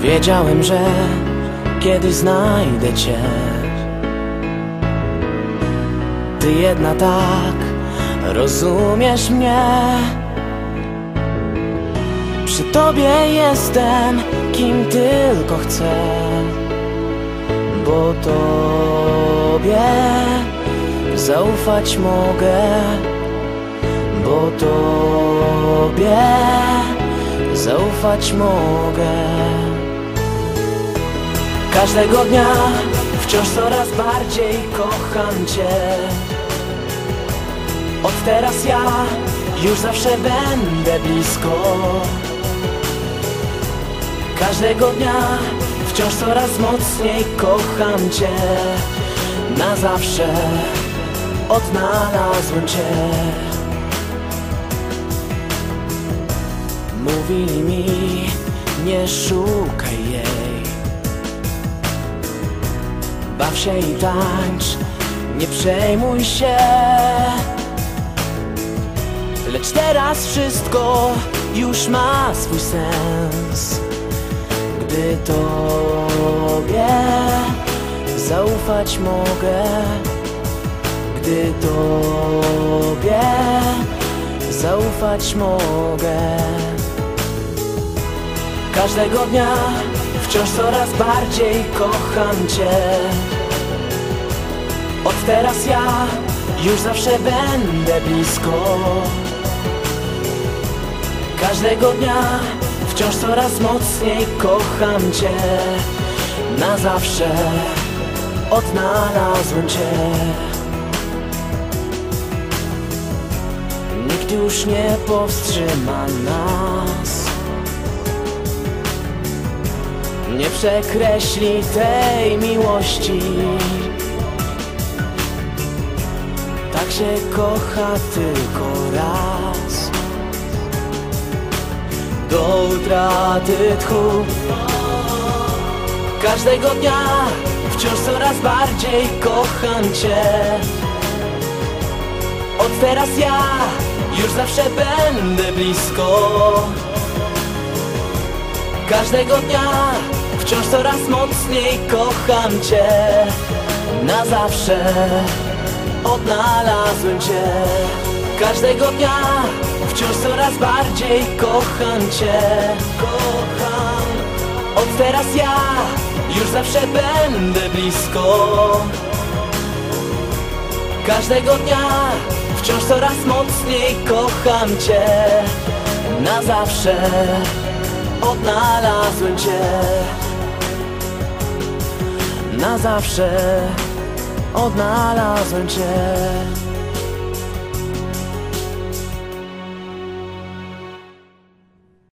Wiedziałem, że kiedyś znajdę cię Ty jedna tak rozumiesz mnie. Przy tobie jestem kim tylko chcę Bo tobie zaufać mogę Bo tobie zaufać mogę Każdego dnia wciąż coraz bardziej kocham Cię. Od teraz ja już zawsze będę blisko. Każdego dnia wciąż coraz mocniej kocham Cię. Na zawsze odnalazłem Cię Mówili mi nie szukaj jej Baw się i tańcz, nie przejmuj się. Lecz teraz wszystko już ma swój sens. Gdy Tobie zaufać mogę Gdy Tobie zaufać mogę. Każdego dnia wciąż coraz bardziej kocham Cię. Od teraz ja już zawsze będę blisko. Każdego dnia wciąż coraz mocniej kocham Cię. Na zawsze odnalazłem Cię. Nikt już nie powstrzyma nas Nie przekreśli tej miłości. Tak się kocha tylko raz. Do utraty tchu. Każdego dnia wciąż coraz bardziej kocham Cię. Od teraz ja już zawsze będę blisko. Każdego dnia wciąż coraz mocniej kocham Cię. Na zawsze odnalazłem Cię. Każdego dnia wciąż coraz bardziej kocham Cię. Kocham. Od teraz ja już zawsze będę blisko. Każdego dnia wciąż coraz mocniej kocham Cię. Na zawsze odnalazłem Cię Na zawsze. Odnalazłem Cię